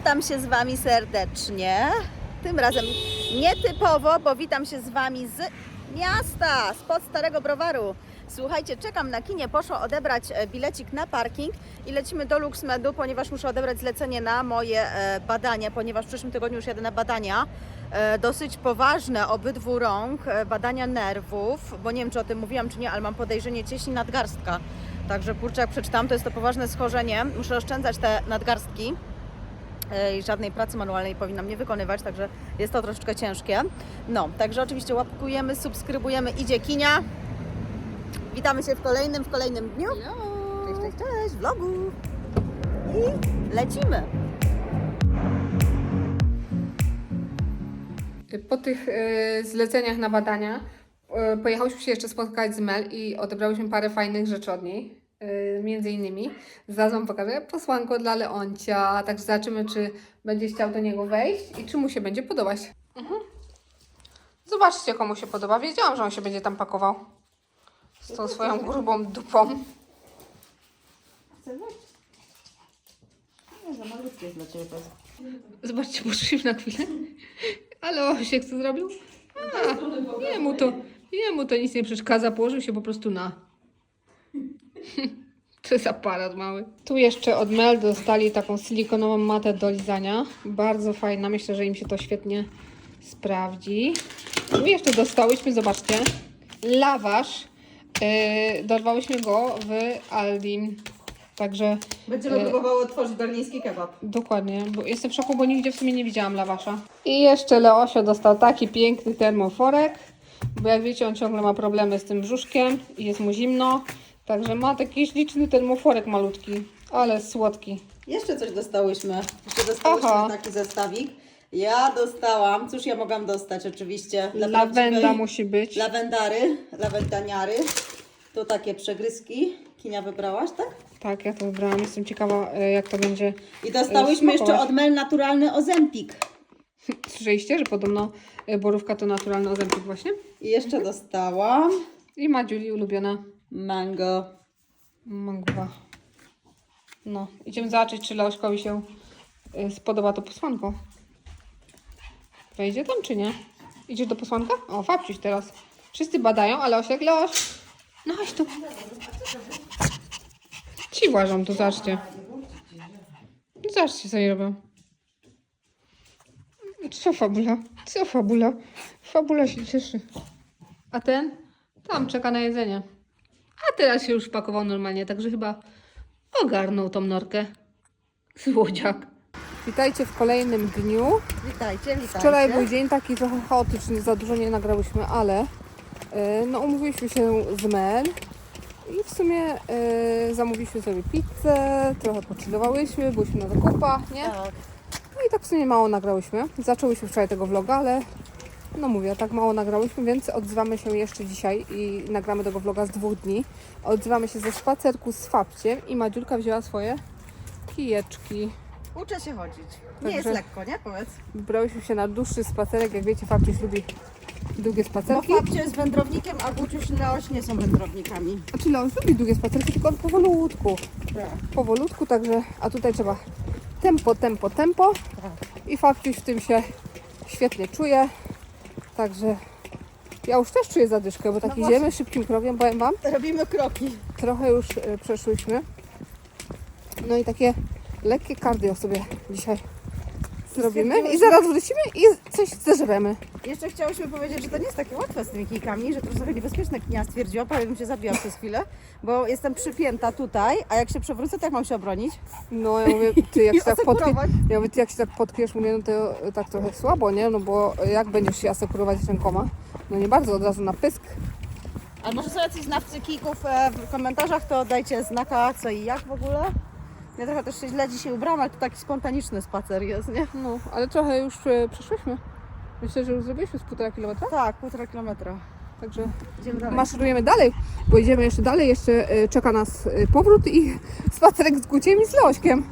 Witam się z Wami serdecznie. Tym razem nietypowo, bo witam się z Wami z miasta, spod Starego Browaru. Słuchajcie, czekam na kinie, poszło odebrać e, bilecik na parking i lecimy do LuxMedu, ponieważ muszę odebrać zlecenie na moje e, badania, ponieważ w przyszłym tygodniu już jedę na badania. e, Dosyć poważne obydwu rąk, badania nerwów, bo nie wiem czy o tym mówiłam czy nie, ale mam podejrzenie cieśni nadgarstka. Także kurczę, jak przeczytam, to jest to poważne schorzenie. Muszę oszczędzać te nadgarstki i żadnej pracy manualnej powinnam nie wykonywać, także jest to troszeczkę ciężkie. No, także oczywiście łapkujemy, subskrybujemy, idzie kinia. Witamy się w kolejnym, w kolejnym dniu. Cześć, cześć, cześć, vlogu. I lecimy. Po tych e, zleceniach na badania e, pojechałyśmy się jeszcze spotkać z Mel i odebrałyśmy parę fajnych rzeczy od niej. E, między innymi zaraz Wam pokażę posłanko dla Leoncia, także zobaczymy, czy będzie chciał do niego wejść i czy mu się będzie podobać. Mhm. Zobaczcie, komu się podoba. Wiedziałam, że on się będzie tam pakował. Z tą swoją grubą dupą. Nie, za malutkie jest dla Ciebie Zobaczcie, poszliśmy na chwilę. Ale Osiek co zrobił? A, jemu to, jemu to nic nie przeszkadza, położył się po prostu na. To jest aparat mały. Tu jeszcze od Mel dostali taką silikonową matę do lizania. Bardzo fajna, myślę, że im się to świetnie sprawdzi. Tu jeszcze dostałyśmy, zobaczcie, lawasz. Yy, dorwałyśmy go w Aldim. Także Będziemy E. próbowały otworzyć berliński kebab. Dokładnie, bo jestem w szoku, bo nigdzie w sumie nie widziałam lawasza. I jeszcze Leosio dostał taki piękny termoforek, bo jak wiecie, on ciągle ma problemy z tym brzuszkiem i jest mu zimno. Także ma taki śliczny termoforek malutki, ale słodki. Jeszcze coś dostałyśmy. Jeszcze dostałyśmy Aha. taki zestawik. Ja dostałam, cóż ja mogłam dostać oczywiście? Dla Lawenda musi być. Lawendary, lawendaniary. Tu takie przegryzki. Kinia wybrałaś, tak? Tak, ja to wybrałam. Jestem ciekawa, e, jak to będzie. I dostałyśmy jeszcze smakować. od Mel naturalny ozempik. Słyszeliście, że podobno e, borówka to naturalny ozempik właśnie? I jeszcze dostałam I Madziuli ulubiona mango. Mangwa. No, idziemy zobaczyć, czy Leośkowi się y, spodoba to posłanko. Wejdzie tam, czy nie? Idziesz do posłanka? O, Fabciuś teraz. Wszyscy badają, ale Osiek, Leoś. No chodź tu. Ci włażą tu, zobaczcie. Zobaczcie, co oni robią. Co fabula? Co fabula? Fabula się cieszy. A ten? Tam czeka na jedzenie. A teraz się już pakował normalnie, także chyba ogarnął tą norkę. Złodziak. Witajcie w kolejnym dniu. Witajcie, witajcie. Wczoraj był dzień taki trochę chaotyczny, za dużo nie nagrałyśmy, ale e, no umówiliśmy się z Mel i w sumie e, zamówiliśmy sobie pizzę, trochę pochillowałyśmy, byliśmy na zakupach, nie? Tak. No i tak w sumie mało nagrałyśmy. Zaczęłyśmy wczoraj tego vloga, ale no mówię, tak mało nagrałyśmy, więc odzywamy się jeszcze dzisiaj i nagramy tego vloga z dwóch dni. Odzywamy się ze spacerku z Fabciem i Madziulka wzięła swoje kijeczki. Uczę się chodzić. Nie Także- jest lekko, nie? Powiedz. Wybrałyśmy się na dłuższy spacerek, jak wiecie Fabciuś lubi długie Bo spacerki. Fabcio jest wędrownikiem, a Guciuś i Leoś nie są wędrownikami. Znaczy Leon lubi długie spacerki, tylko on powolutku. Tak. Powolutku, także, a tutaj trzeba tempo, tempo, tempo. I Fabciuś w tym się świetnie czuje. Także ja już też czuję zadyszkę, bo tak No idziemy szybkim krokiem, powiem Wam. Robimy kroki. Trochę już e, przeszłyśmy. No i takie lekkie cardio sobie dzisiaj zrobimy. I zaraz wrócimy i coś zeżremy. Jeszcze chciałyśmy powiedzieć, że to nie jest takie łatwe z tymi kijkami, że to trochę niebezpieczne Kinia stwierdziła, prawie bym się zabiła przez chwilę, bo jestem przypięta tutaj, a jak się przewrócę, to jak mam się obronić? No ja mówię, ty jak się tak asekurować. ja mówię, ty jak się tak potkniesz, mówię, no to tak trochę słabo, nie? No bo jak będziesz się asekurować rękoma? No nie bardzo, od razu na pysk. A może są jacyś znawcy kijków e, w komentarzach, to dajcie znaka co i jak w ogóle. Ja trochę też się źle dzisiaj ubrałam, ale to taki spontaniczny spacer jest, nie? No, ale trochę już e, przeszłyśmy. Myślę, że już zrobiliśmy z półtora kilometra, Tak, półtora kilometra. także Idziemy dalej. maszerujemy dalej, bo idziemy jeszcze dalej, jeszcze e, czeka nas e, powrót i spacerek z Guciem i z Leośkiem.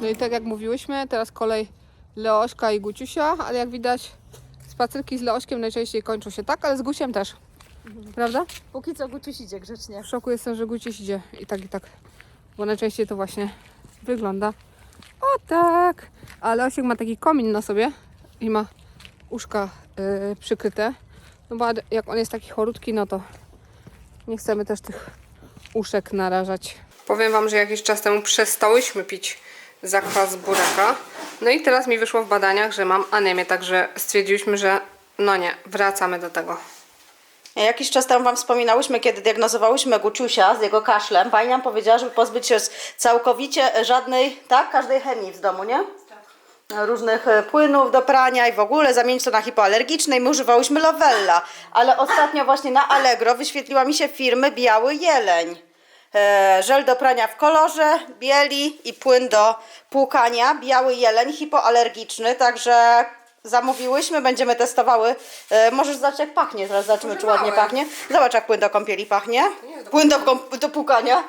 No i tak jak mówiłyśmy, teraz kolej Leośka i Guciusia, ale jak widać spacerki z Leośkiem najczęściej kończą się tak, ale z Gusiem też. Prawda? Póki co Guciuś idzie grzecznie. W szoku jestem, że Guciś idzie i tak, i tak. Bo najczęściej to właśnie wygląda o tak. A Leosiek ma taki komin na sobie i ma uszka yy, przykryte. No bo jak on jest taki chorutki, no to nie chcemy też tych uszek narażać. Powiem Wam, że jakiś czas temu przestałyśmy pić zakwas buraka. No i teraz mi wyszło w badaniach, że mam anemię, także stwierdziliśmy, że no nie, wracamy do tego. Jakiś czas temu Wam wspominałyśmy, kiedy diagnozowałyśmy Guciusia z jego kaszlem. Pani nam powiedziała, żeby pozbyć się całkowicie żadnej, tak, każdej chemii w domu, nie? Różnych e, płynów do prania i w ogóle zamienić to na hipoalergiczne i my używałyśmy Lovella. Ale ostatnio właśnie na Allegro wyświetliła mi się firmy Biały Jeleń. E, żel do prania w kolorze, bieli i płyn do płukania. Biały Jeleń, hipoalergiczny, także zamówiłyśmy, będziemy testowały. E, możesz zobaczyć jak pachnie, zaraz zobaczymy czy ładnie pachnie. Zobacz jak płyn do kąpieli pachnie. Płyn do, do płukania.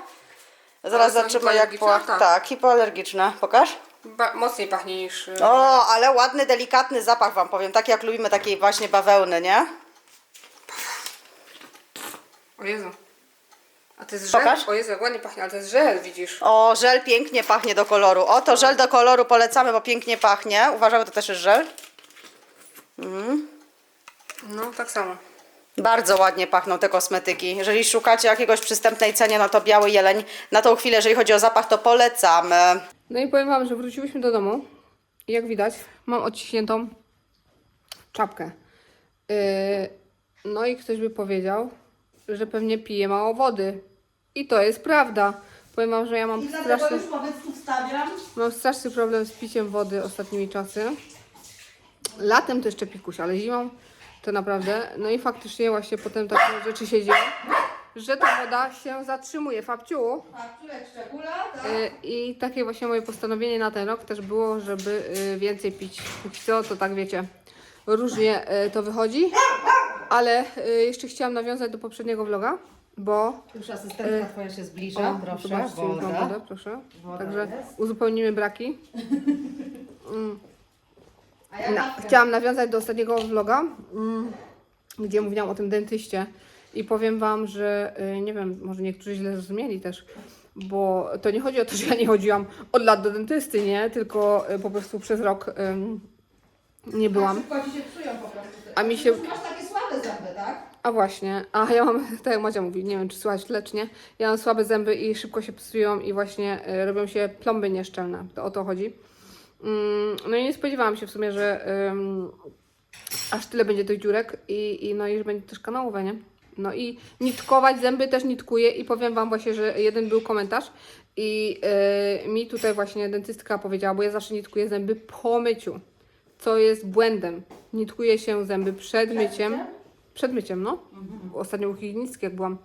Zaraz zobaczymy jak hipoalergiczne? płach. Tak. Tak, hipoalergiczne. Pokaż. Ba- mocniej pachnie niż. y, O, ale ładny, delikatny zapach wam powiem. Tak jak lubimy takiej właśnie bawełny, nie? O Jezu. A to jest żel? Pokaż. O Jezu, jak ładnie pachnie, ale to jest żel, widzisz. O, żel pięknie pachnie do koloru. O, to żel do koloru polecamy, bo pięknie pachnie. Uważamy, to też jest żel. No, tak samo. Bardzo ładnie pachną te kosmetyki. Jeżeli szukacie jakiegoś przystępnej cenie, no to biały jeleń. Na tą chwilę, jeżeli chodzi o zapach, to polecamy. No i powiem Wam, że wróciłyśmy do domu i jak widać, mam odciśniętą czapkę. Yy, no i ktoś by powiedział, że pewnie piję mało wody. I to jest prawda. Powiem Wam, że ja mam straszny, powiedz tu wstawiam. mam straszny problem z piciem wody ostatnimi czasy. Latem to jeszcze pikuś, ale zimą to naprawdę. No i faktycznie właśnie potem takie rzeczy się dzieją, że ta woda się zatrzymuje. Fabciu, Y, I takie właśnie moje postanowienie na ten rok też było, żeby y, więcej pić. Póki co, to tak wiecie, różnie y, to wychodzi. Ale y, jeszcze chciałam nawiązać do poprzedniego vloga, bo Już asystentka twoja się zbliża, o, proszę. zobaczcie, woda. wodę, proszę. Woda Także jest. uzupełnimy braki. Mm. A ja chciałam nawiązać do ostatniego vloga, mm, gdzie mówiłam o tym dentyście i powiem Wam, że y, nie wiem, może niektórzy źle zrozumieli też, bo to nie chodzi o to, że ja nie chodziłam od lat do dentysty, nie, tylko y, po prostu przez rok nie byłam. A mi się, słabe zęby, tak? a właśnie, a ja mam, tak jak Madzia mówi, nie wiem czy słychać lecz nie, ja mam słabe zęby i szybko się psują i właśnie y, robią się plomby nieszczelne, to o to chodzi. Mm, No i nie spodziewałam się w sumie, że ym, aż tyle będzie tych dziurek i, i no i że będzie też kanałowe, nie? No i nitkować zęby też nitkuję i powiem Wam właśnie, że jeden był komentarz i yy, mi tutaj właśnie dentystka powiedziała, bo ja zawsze nitkuję zęby po myciu, co jest błędem. Nitkuję się zęby przed myciem. Przed myciem, no. Ostatnio u higienistki jak byłam,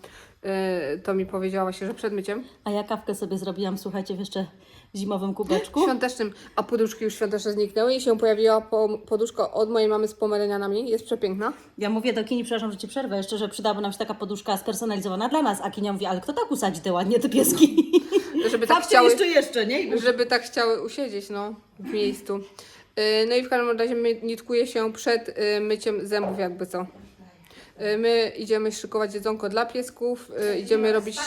yy, to mi powiedziała właśnie, że przed myciem. A ja kawkę sobie zrobiłam, słuchajcie, w jeszcze zimowym kubeczku. Świątecznym, a poduszki już świąteczne zniknęły i się pojawiła po, poduszka od mojej mamy z pomerenianami. Jest przepiękna. Ja mówię do Kini, przepraszam, że Ci przerwę, jeszcze, że przydałaby nam się taka poduszka spersonalizowana dla nas. A Kinia mówi, ale kto tak usadzi te ładnie, te pieski? Żeby tak chciały, jeszcze, jeszcze, nie? Żeby tak chciały usiedzieć, no, w miejscu. Yy, No i w każdym razie my, nitkuje się przed y, myciem zębów, jakby co. Y, My idziemy szykować jedzonko dla piesków, y, idziemy robić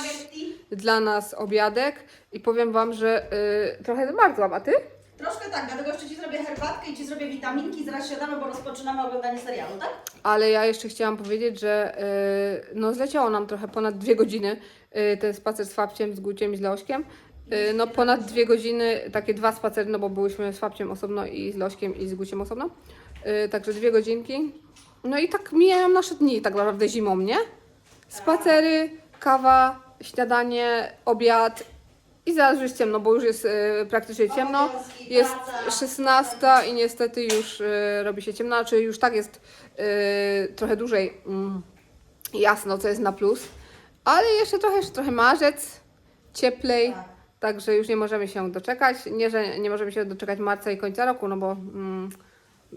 dla nas obiadek i powiem Wam, że y, trochę zamarzłam, a Ty? Troszkę tak, dlatego jeszcze Ci zrobię herbatkę i Ci zrobię witaminki. Zaraz siadamy, bo rozpoczynamy oglądanie serialu, tak? Ale ja jeszcze chciałam powiedzieć, że y, no zleciało nam trochę ponad dwie godziny y, ten spacer z Fabciem, z Guciem i z Leośkiem. Y, no ponad dwie godziny, takie dwa spacery, no bo byłyśmy z Fabciem osobno i z Leośkiem i z Guciem osobno. Y, także dwie godzinki. No i tak mijają nasze dni tak naprawdę zimą, nie? Spacery, kawa, śniadanie, obiad i zaraz już ciemno, bo już jest y, praktycznie ciemno. Jest 16 i niestety już y, robi się ciemno, znaczy już tak jest y, trochę dłużej mm, jasno, co jest na plus. Ale jeszcze trochę, jeszcze trochę marzec, cieplej, także już nie możemy się doczekać. Nie, że nie możemy się doczekać marca i końca roku, no bo mm,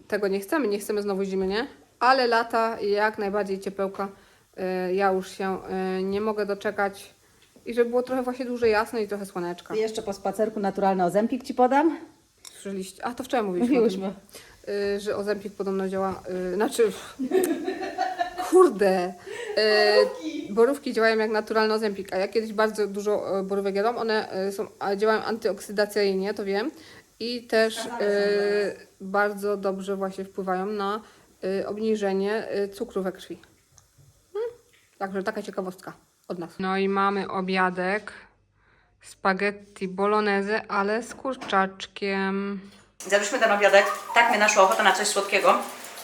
tego nie chcemy, nie chcemy znowu zimy, nie? Ale lata jak najbardziej ciepełka. Y, ja już się y, nie mogę doczekać. I żeby było trochę właśnie dłużej jasno i trochę słoneczka. jeszcze po spacerku naturalny ozempik Ci podam. Słyszeliście? A to wczoraj mówiliśmy. o tym. Mówiłyśmy. y, że Ozempik podobno działa, y, znaczy, kurde, y, borówki działają jak naturalny Ozempik, a ja kiedyś bardzo dużo borówek jadłam, one są, działają antyoksydacyjnie, to wiem, i też y, bardzo dobrze właśnie wpływają na obniżenie y, cukru we krwi. Hmm? Także taka ciekawostka od nas. No i mamy obiadek, spaghetti bolognese, ale z kurczaczkiem. Zjadłyśmy ten obiadek, tak mnie naszła ochota na coś słodkiego.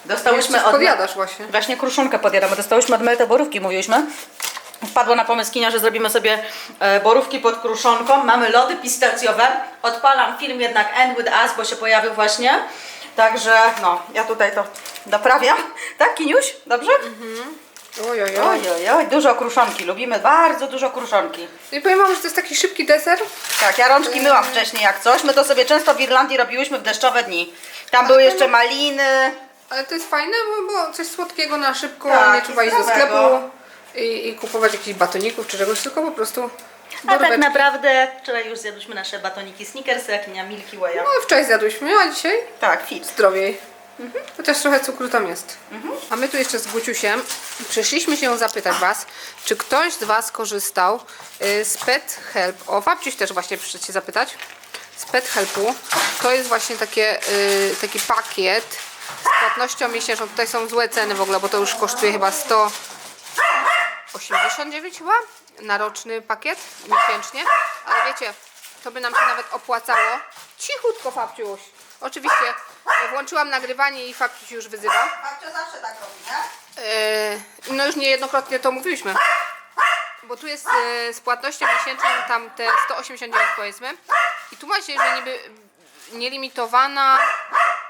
Dostałyśmy od... podjadasz właśnie. Właśnie kruszonkę podjadam, bo dostałyśmy od Melte borówki, mówiłyśmy. Wpadła na pomysł Kinia, że zrobimy sobie e, borówki pod kruszonką. Mamy lody pistacjowe. Odpalam film jednak End With Us, bo się pojawił właśnie. Także no, ja tutaj to doprawiam. Tak, Kiniuś? Dobrze? Oj, oj, oj. Oj, oj, oj, dużo kruszonki. Lubimy bardzo dużo kruszonki. No i powiem wam, że to jest taki szybki deser. Tak, ja rączki myłam wcześniej jak coś. My to sobie często w Irlandii robiłyśmy w deszczowe dni. Tam były jeszcze maliny. Ale to jest fajne, bo, bo coś słodkiego na szybko, Tak, nie trzeba i iść do zdrowego. sklepu i, i kupować jakichś batoników czy czegoś, tylko po prostu A tak naprawdę wczoraj już zjadłyśmy nasze batoniki Snickersy, jak Kinia Milky Way'a. No wczoraj zjadłyśmy, a dzisiaj Tak, fit. zdrowiej. Chociaż trochę cukru tam jest. A my tu jeszcze z Guciusiem przyszliśmy się zapytać Was, czy ktoś z Was korzystał y, z Pet Help. O, Fabciuś też właśnie przyszedł się zapytać. Z Pet Helpu. To jest właśnie takie, y, taki pakiet z płatnością miesięczną. Tutaj są złe ceny w ogóle, bo to już kosztuje chyba 189 chyba na roczny pakiet miesięcznie. Ale wiecie, to by nam się nawet opłacało. Cichutko, Fabciuś. Oczywiście e, włączyłam nagrywanie i Fabciuś już wyzywa. Babcia zawsze tak robi, nie? E, no już niejednokrotnie to mówiliśmy. Bo tu jest e, z płatnością miesięczną tam te 189 powiedzmy. I tu macie, że niby nielimitowana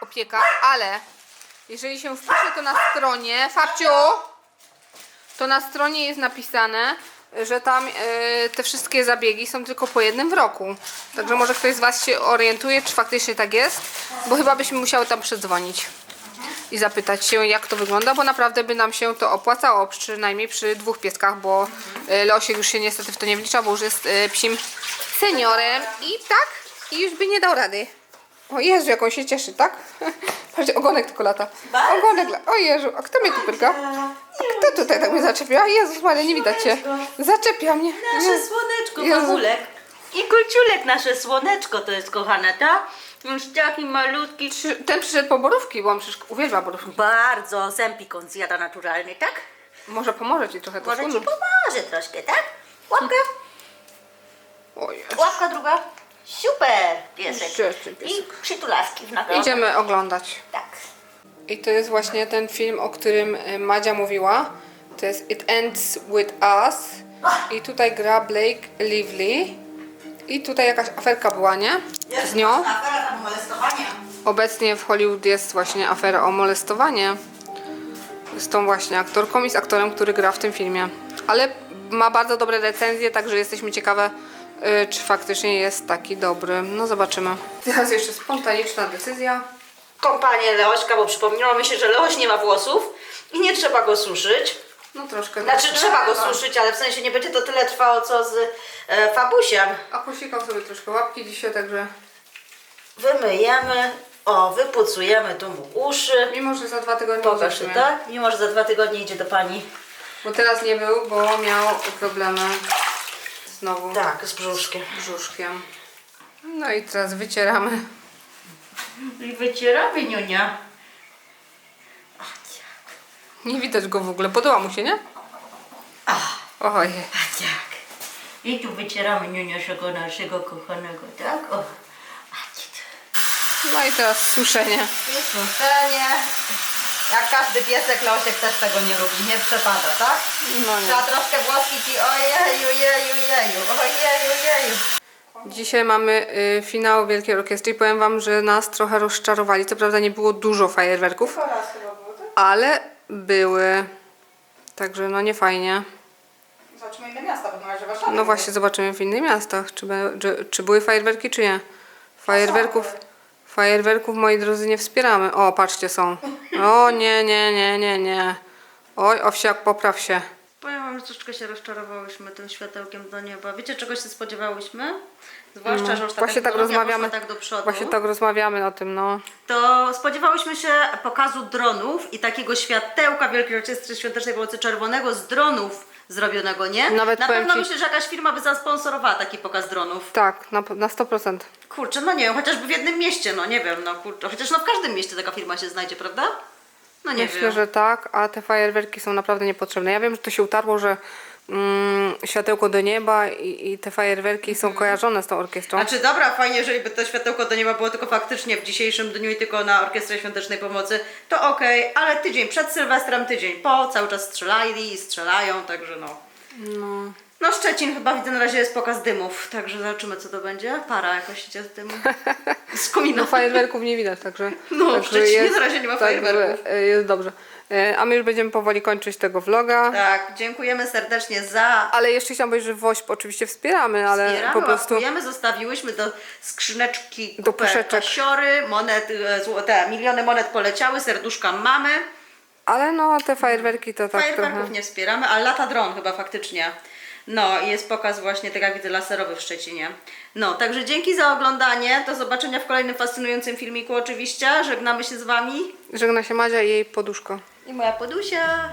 opieka, ale jeżeli się wpisze to na stronie, Fabciu, to na stronie jest napisane, że tam e, te wszystkie zabiegi są tylko po jednym w roku. Także może ktoś z Was się orientuje, czy faktycznie tak jest, bo chyba byśmy musiały tam przedzwonić i zapytać się, jak to wygląda, bo naprawdę by nam się to opłacało, przynajmniej przy dwóch pieskach, bo Leosiek już się niestety w to nie wlicza, bo już jest e, psim seniorem i tak, i już by nie dał rady. O Jezu, jak on się cieszy, tak? Patrzcie, ogonek tylko lata. Bardzo. Ogonek, o Jezu, a kto mnie tu pyrka? A kto tutaj tak mnie zaczepiła? Jezus Maria, nie widać cię. Zaczepia mnie. Nasze Jezu. słoneczko, Jezu. Pawulek. I Kulciulek, nasze słoneczko to jest, kochane, tak? Już taki malutki. Przy- Ten przyszedł po borówki, bo on przecież uwielbia borówki. Bardzo zępik on zjada naturalny, tak? Może pomoże ci trochę to Może ci schudnąć. pomoże troszkę, tak? Łapka, O Jezu. łapka druga. Super, piesek. Świetny piesek. I przytulaski w nagrodę. Idziemy oglądać. Tak. I to jest właśnie ten film, o którym y, Madzia mówiła. To jest It Ends With Us. I tutaj gra Blake Lively. I tutaj jakaś aferka była, nie? Z nią. Afera tam. Obecnie w Hollywood jest właśnie afera o molestowanie. Z tą właśnie aktorką i z aktorem, który gra w tym filmie. Ale ma bardzo dobre recenzje, także jesteśmy ciekawe, czy faktycznie jest taki dobry. No zobaczymy. Teraz jeszcze spontaniczna decyzja. Kompanię Leośka, bo przypomniało mi się, że Leoś nie ma włosów i nie trzeba go suszyć. No troszkę. Znaczy trzeba go Tak. suszyć, ale w sensie nie będzie to tyle trwało co z e, Fabusiem. A posikał sobie troszkę łapki dzisiaj, także Wymyjemy, o, wypucujemy tu mu uszy. mimo, że za dwa tygodnie Pokaż, tak? Mimo, że za dwa tygodnie idzie do pani. Bo teraz nie był, bo miał problemy znowu Tak, z brzuszkiem. z brzuszkiem. No i teraz wycieramy. I wycieramy, Niunia. Nie widać go w ogóle. Podoba mu się, nie? Ach, Ojej. a tak. I tu wycieramy Niuniaszego naszego kochanego, tak? O. A No i teraz suszenie. I suszenie. Jak każdy piesek, Leosiek też tego nie lubi, nie przepada, tak? No nie. Trzeba troszkę włoski ci, ojeju, jeju, jeju, ojeju, jeju. Dzisiaj mamy y, finał Wielkiej Orkiestry i powiem Wam, że nas trochę rozczarowali. Co prawda nie było dużo fajerwerków, ale były. Także no nie fajnie. Zobaczymy inne miasta, bo na razie Warszawa. No właśnie, zobaczymy w innych miastach, czy, be- czy, czy były fajerwerki, czy nie. Fajerwerków, fajerwerków, moi drodzy, nie wspieramy. O, patrzcie, są. O, nie, nie, nie, nie, nie. Oj, owsiak, popraw się. Powiem wam, że troszeczkę się rozczarowałyśmy tym światełkiem do nieba. Wiecie, czego się spodziewałyśmy? Zwłaszcza, że już taka Właśnie tak rozmawiamy. tak do przodu. Właśnie tak rozmawiamy o tym, no. To spodziewałyśmy się pokazu dronów i takiego światełka Wielkiej Orkiestry Świątecznej Pomocy Czerwonego z dronów zrobionego, nie? Nawet Na pewno ci- myślę, że jakaś firma by zasponsorowała taki pokaz dronów. Tak, na, na 100%. Kurczę, no nie wiem, chociażby w jednym mieście, no nie wiem, no kurczę, chociaż no w każdym mieście taka firma się znajdzie, prawda? No nie Myślę, wiem. że tak, a te fajerwerki są naprawdę niepotrzebne. Ja wiem, że to się utarło, że mm, światełko do nieba i, i te fajerwerki są kojarzone z tą orkiestrą. Znaczy dobra, fajnie, jeżeli by to światełko do nieba było tylko faktycznie w dzisiejszym dniu i tylko na Orkiestrę Świątecznej Pomocy, to okej, ale tydzień przed Sylwestrem, tydzień po, cały czas strzelali i strzelają, także no. No. No Szczecin chyba widzę na razie jest pokaz dymów, także zobaczymy co to będzie. Para jakoś idzie z dymu. Z komina. No fajerwerków nie widać, także, No, w także Szczecinie na razie nie ma także, fajerwerków. e, Jest dobrze. E, A my już będziemy powoli kończyć tego vloga. Tak, dziękujemy serdecznie za Ale jeszcze chciałam powiedzieć, że WOŚP oczywiście wspieramy, ale Wspieramy, po prostu łapkujemy, zostawiłyśmy do skrzyneczki Do puszeczek. kasiory, monet, e, złote, miliony monet poleciały, serduszka mamy. ale no te fajerwerki to tak Fajerwerków trochę. nie wspieramy, ale lata dron chyba faktycznie. No jest pokaz właśnie, tak jak widzę, laserowy w Szczecinie. No, także dzięki za oglądanie. Do zobaczenia w kolejnym fascynującym filmiku oczywiście. Żegnamy się z Wami. Żegna się Madzia i jej poduszka. I moja podusia.